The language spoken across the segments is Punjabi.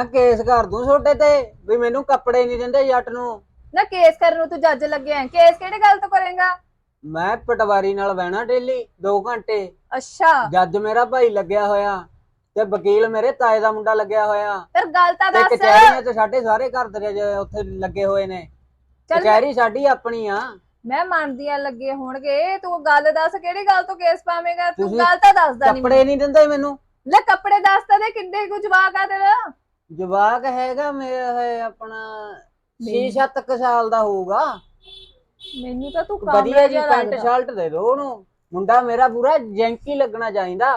ਮੈਂ ਕੇਸ ਕਰ ਦੂੰ ਛੋਟੇ ਤੇ ਵੀ ਮੈਨੂੰ ਕੱਪੜੇ ਨਹੀਂ ਦਿੰਦੇ ਜੱਟ ਨੂੰ। ਨਾ ਕੇਸ ਕਰਨ ਨੂੰ ਤੂੰ ਜੱਜ ਲੱਗਿਆ ਹੈ। ਕੇਸ ਕਿਹੜੇ ਗੱਲ ਤੋਂ ਕਰੇਗਾ? ਮੈਂ ਪਟਵਾਰੀ ਨਾਲ ਬਹਿਣਾ ਡੇਲੀ 2 ਘੰਟੇ। ਅੱਛਾ। ਜੱਜ ਮੇਰਾ ਭਾਈ ਲੱਗਿਆ ਹੋਇਆ ਤੇ ਵਕੀਲ ਮੇਰੇ ਤਾਏ ਦਾ ਮੁੰਡਾ ਲੱਗਿਆ ਹੋਇਆ। ਫਿਰ ਗੱਲ ਤਾਂ ਤੇ ਦੱਸ। ਕਚਹਿਰੀਆਂ ਤੇ ਸਾਡੇ ਸਾਰੇ ਘਰ ਦੇ ਜੇ ਉੱਥੇ ਲੱਗੇ ਹੋਏ ਨੇ। ਚੱਲ ਕਚਹਿਰੀ ਸਾਡੀ ਆਪਣੀ ਆ। ਮੈਂ ਮੰਨਦੀ ਆ ਲੱਗੇ ਹੋਣਗੇ। ਤੂੰ ਗੱਲ ਦੱਸ ਕਿਹੜੀ ਗੱਲ ਤੋਂ ਕੇਸ ਪਾਵੇਂਗਾ? ਤੂੰ ਤੁਸੀਂ ਗੱਲ ਤਾਂ ਦੱਸਦਾ ਨਹੀਂ ਕੱਪੜੇ ਨਹੀਂ ਦਿੰਦੇ ਮੈਨੂੰ। ਲੈ ਕੱਪੜੇ ਦੱਸ ਤਾਂ ਦੇ ਕਿੰਨੇ ਕੁ ਜਵਾਕ ਆ ਤੇਰਾ? ਜਵਾਕ ਹੈਗਾ ਮੇਰਾ ਇਹ ਆਪਣਾ ਨਹੀਂ। 6 7 ਸਾਲ ਦਾ ਹੋਊਗਾ। ਮੈਨੂੰ ਤਾਂ ਤੂੰ ਵਧੀਆ ਜੀ ਪੈਂਟ ਸ਼ਰਟ ਦੇ ਦੋ ਉਹਨੂੰ। ਮੁੰਡਾ ਮੇਰਾ ਪੂਰਾ ਜੈਂਕੀ ਲੱਗਣਾ ਚਾਹੀਦਾ।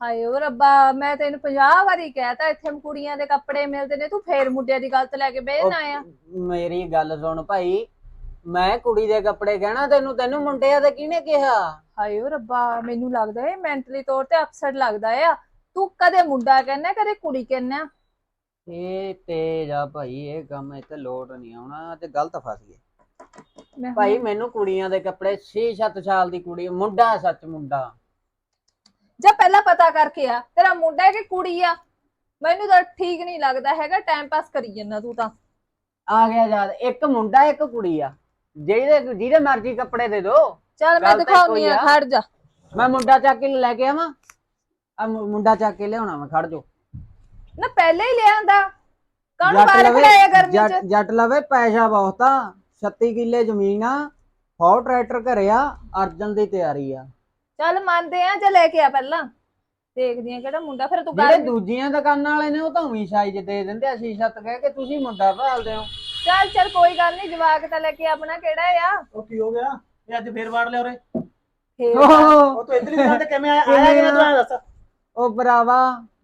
ਹਾਏ ਓ ਰੱਬਾ ਮੈਂ ਤੈਨੂੰ 50 ਵਾਰੀ ਕਹਿਤਾ ਇੱਥੇ ਕੁੜੀਆਂ ਦੇ ਕੱਪੜੇ ਮਿਲਦੇ ਨੇ ਤੂੰ ਫੇਰ ਮੁੰਡਿਆਂ ਦੀ ਗੱਲ ਤੇ ਲੈ ਕੇ ਬਹਿਣਾ ਆ ਮੇਰੀ ਗੱਲ ਸੁਣ ਭਾਈ ਮੈਂ ਕੁੜੀ ਦੇ ਕੱਪੜੇ ਕਹਿਣਾ ਤੈਨੂੰ ਤੈਨੂੰ ਮੁੰਡਿਆਂ ਦੇ ਕਿਹਨੇ ਕਿਹਾ? ਹਾਏ ਓ ਰੱਬਾ ਮੈਨੂੰ ਲੱਗਦਾ ਏ ਮੈਂਟਲੀ ਤੌਰ ਤੇ ਅਪਸੈਟ ਲੱਗਦਾ ਆ। ਤੂੰ ਕਦੇ ਮੁੰਡਾ ਕਹਿੰਦਾ ਕਦੇ ਕੁੜੀ ਕਹਿੰਦਾ ਇਹ ਤੇਜ ਆ ਭਾਈ ਇਹ ਕੰਮ ਇੱਥੇ ਲੋਟ ਨਹੀਂ ਆਉਣਾ ਤੇ ਗਲਤ ਫਸ ਗਏ। ਮੈਂ ਭਾਈ ਮੈਨੂੰ ਕੁੜੀਆਂ ਦੇ ਕੱਪੜੇ 6-7 ਸਾਲ ਦੀ ਕੁੜੀ ਮੁੰਡਾ ਸੱਚ ਮੁੰਡਾ। ਜਾਂ ਪਹਿਲਾਂ ਪਤਾ ਕਰਕੇ ਆ ਤੇਰਾ ਮੁੰਡਾ ਹੈ ਕਿ ਕੁੜੀ ਆ? ਮੈਨੂੰ ਤਾਂ ਠੀਕ ਨਹੀਂ ਲੱਗਦਾ ਹੈਗਾ ਟਾਈਮ ਪਾਸ ਕਰੀ ਜਾਂਦਾ ਤੂੰ ਤਾਂ। ਆ ਗਿਆ ਯਾਦ ਇੱਕ ਮੁੰਡਾ ਇੱਕ ਕੁੜੀ ਆ। ਜਿਹਦੇ ਜਿਹਦੇ ਮਰਜ਼ੀ ਕੱਪੜੇ ਦੇ ਦੋ। ਚੱਲ ਮੈਂ ਗੱਲ ਤਾਂ ਦਿਖਾਉਣੀ ਆ। ਖੜ ਜਾ। ਮੈਂ ਮੁੰਡਾ ਚੱਕ ਕੇ ਲੈ ਕੇ ਆਵਾਂ। ਆ ਮੁੰਡਾ ਚੱਕ ਕੇ ਲਿਆਉਣਾ ਮੈਂ ਖੜ ਜੋ। ਨਾ ਪਹਿਲੇ ਹੀ ਲਿਆਂਦਾ ਕਾਹਨੂੰ ਬਾਹਰ ਖੜਾਇਆ ਗਰਮੀ ਜੱਟ ਚ? ਜੱਟ ਲਵੇ ਪੈਸਾ ਬਹੁਤ ਆ। 36 ਕਿੱਲੇ ਜ਼ਮੀਨ ਆ। ਫੌਰ ਟਰੈਕਟਰ ਘਰੇ ਆ ਅਰਜਨ ਦੀ ਤਿਆਰੀ ਆ। ਚੱਲ ਮੰਨਦੇ ਆ ਜਾਂ ਲੈ ਕੇ ਆ ਪਹਿਲਾਂ। ਦੇਖਦੀ ਆ ਕਿਹੜਾ ਮੁੰਡਾ ਫਿਰ ਤੂੰ ਜਿਹੜੇ ਗੱਲ ਦੂਜੀਆਂ ਦੁਕਾਨਾਂ ਵਾਲੇ ਨੇ ਉਹ ਤਾਂ ਉਵੇਂ ਸਾਈਜ਼ ਦੇ ਦਿੰਦੇ ਆ। ਸ਼ੀਸ਼ਾ ਤੇ ਕਹਿ ਕੇ ਤੁਸੀਂ ਮੁੰਡਾ ਭਾਲਦੇ ਹੋ। ਚੱਲ ਚੱਲ ਕੋਈ ਗੱਲ ਨਹੀਂ ਜਵਾਕ ਤਾਂ ਲੈ ਕੇ ਆਪਣਾ ਕਿਹੜਾ ਆ? ਉਹ ਕੀ ਹੋ ਗਿਆ? ਇਹ ਅੱਜ ਫੇਰ ਵਾੜ ਲਿਆ ਉਰੇ। ਫੇਰ ਉਹ ਤੂੰ ਇੱਧਰ ਹੀ ਦੁਕਾਨ ਤੇ ਕਿਵੇਂ ਆਇਆ? ਆਇਆ ਕਿਵੇਂ ਤੂੰ ਆਇਆ ਦੱਸ। ਉਹ ਭਰਾਵਾ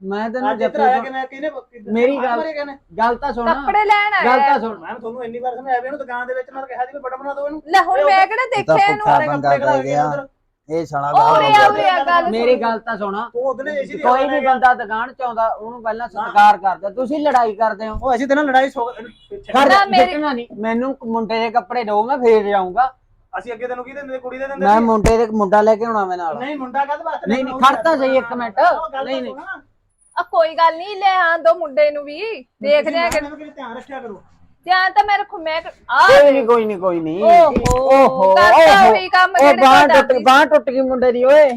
ਮੈਂ ਤੈਨੂੰ ਅੱਜ ਇੱਧਰ ਆਇਆ ਜੱਫੀ ਕਿਵੇਂ ਕਿਹਨੇ ਕਿੱਧਰ- ਮੇਰੀ ਗੱਲ- ਮਾਰੇ ਕਿਹਨੇ? ਗੱਲ ਤਾਂ ਸੁਣ। ਕੱਪੜੇ ਲੈਣ ਗੱਲ ਆਇਆ ਤਾਂ ਸੁਣ। ਮੈਂ ਤੁਹਾਨੂੰ ਇੰਨੀ ਵਾਰ ਸਮਝਾਇਆ ਵੀ ਇਹਨੂੰ ਦੁਕਾਨ ਦੇ ਵਿੱਚ ਮੈਂ ਕਿਹਾ ਸੀ ਵੀ ਬਟਨ ਬਣਾ ਦਿਓ ਇਹਨੂੰ। ਲੈ ਹੁਣ ਮੈਂ ਕਿਹੜਾ ਦੇਖਿਆ ਇਹਨੂੰ? ਸਾਰੇ ਕੱਪੜੇ ਖੜਾ ਗਿਆ। ਉਧਰ। ਇਹ ਸਣਾ ਉਰੇ ਆ ਉਰੇ ਆ ਗੱਲ ਮੇਰੀ। ਗੱਲ ਤਾਂ ਸੁਣਾ। ਤੂੰ ਉਹਦਨੇ ਏਸੀ ਦੀ ਕੋਈ ਵੀ ਬੰਦਾ ਦੁਕਾਨ ਚ ਆਉਂਦਾ ਉਹਨੂੰ ਪਹਿਲਾਂ ਸਤਿਕਾਰ ਕਰਦਾ। ਤੁਸੀਂ ਲੜਾਈ ਕਰਦੇ ਹੋ। ਉਹ ਅਸੀਂ ਤੇ ਨਾ ਲੜਾਈ ਸੋ ਕਰ ਨਾ ਮੇਰੀ- ਜਿੱਤਣਾ ਨਹੀਂ ਮੈਨੂੰ ਮੁੰਡੇ ਦੇ ਕੱਪੜੇ ਦਿਓ ਮੈਂ ਫੇਰ ਜਾਊਂਗਾ। ਅਸੀਂ ਅੱਗੇ ਤੈਨੂੰ ਕੀ ਦਿੰਦੇ? ਕੁੜੀ ਦੇ ਦਿੰਦੇ ਮੈਂ ਸੀ? ਮੁੰਡੇ ਦੇ ਮੁੰਡਾ ਲੈ ਕੇ ਆਉਣਾ ਮੈਂ ਨਾਲ। ਨਹੀਂ ਮੁੰਡਾ ਕਾਹਦੇ ਵਾਸਤੇ ਨਹੀਂ, ਨਹੀਂ, ਖੜ ਤਾਂ ਸਹੀ ਇੱਕ ਮਿੰਟ। ਨਹੀਂ, ਨਹੀਂ। ਆ ਕੋਈ ਗੱਲ ਨਹੀਂ ਲੈ ਆਂ ਦੋ ਮੁੰਡੇ ਨੂੰ ਵੀ। ਦੇਖਦੇ ਆ ਕਿ ਕਿ ਧਿਆਨ ਰੱਖਿਆ ਕਰੋ। ਧਿਆਨ ਤਾਂ ਮੈਂ ਰੱਖੂ ਮੈਂ ਆ। ਕੋਈ ਨਹੀਂ ਕੋਈ ਨਹੀਂ ਕੋਈ ਨਹੀਂ। ਓਹੋ ਕਰਦਾ ਓਹੋ। ਉਹੀ ਕੰਮ ਉਹ ਜਿਹੜੇ ਬਾਹ ਟੁੱਟ ਡਰਦੀ ਬਾਹ ਟੁੱਟ ਗਈ ਮੁੰਡੇ ਦੀ ਓਏ।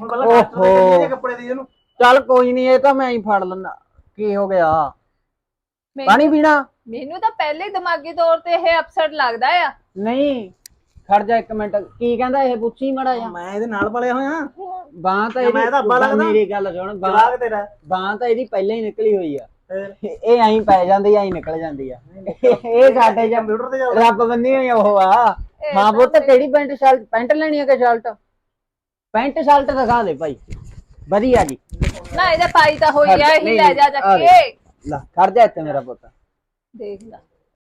ਹੁਣ ਪਹਿਲਾਂ ਓਹੋ। ਕੱਟ ਦੇ ਕਿੰਨੇ ਕੱਪੜੇ ਦੀ ਇਹਨੂੰ। ਚੱਲ ਕੋਈ ਨਹੀਂ ਇਹ ਤਾਂ ਮੈਂ ਹੀ ਫੜ ਲੈਣਾ ਕੀ ਹੋ ਗਿਆ? ਮੈਨੂੰ- ਪਾਣੀ ਪੀਣਾ? ਮੈਨੂੰ ਤਾਂ ਪਹਿਲੇ ਦਿਮਾਗੀ ਤੌਰ ਤੇ ਇਹ ਅਪਸੈਟ ਲੱਗਦਾ ਆ। ਨਹੀਂ। ਖੜ ਜਾ ਇੱਕ ਮਿੰਟ। ਕੀ ਕਹਿੰਦਾ ਇਹ? ਪੁੱਛੀ ਮੜਾ ਜਾ ਮੈਂ ਇਹਦੇ ਨਾਲ ਪਲਿਆ ਹੋਇਆ। ਬਾਹ ਤਾਂ ਜਾਂ ਮੈਂ ਤਾਂ ਅੱਬਾ ਲੱਗਦਾ? ਮੇਰੀ ਗੱਲ ਸੁਣ ਬਾਹ ਤੇਰਾ। ਬਾਹ ਤਾਂ ਇਹਦੀ ਪਹਿਲਾਂ ਹੀ ਨਿਕਲੀ ਹੋਈ ਆ। ਇਹ ਐਂ ਪੈ ਜਾਂਦੀ ਐਂ ਨਿਕਲ ਜਾਂਦੀ ਆ। ਇਹ ਸਾਡੇ ਜਾਂ ਕੰਪਿਊਟਰ ਤੇ ਜਾ ਰੱਬ ਬੰਨੀ ਹੋਈ ਉਹ ਆ। ਇਹ ਹਾਂ ਤਾਂ ਬੁੱਤ ਕਿਹੜੀ ਪੈਂਟ ਸ਼ਰਟ ਪੈਂਟ ਲੈਣੀ ਹੈ ਕਿ ਸ਼ਰਟ? ਪੈਂਟ ਸ਼ਰਟ ਦਿਖਾ ਦੇ ਭਾਈ। ਵਧੀਆ ਜੀ। ਨਾ ਇਹਦਾ ਪਾਈ ਤਾਂ ਹੋਈ ਆ ਇਹੀ ਲੈ ਜਾ ਲੈ। ਕੇ। ਲੈ ਖੜ ਜਾ ਇੱਥੇ ਮੇਰਾ ਪੁੱਤ। ਦੇਖ ਲੈ।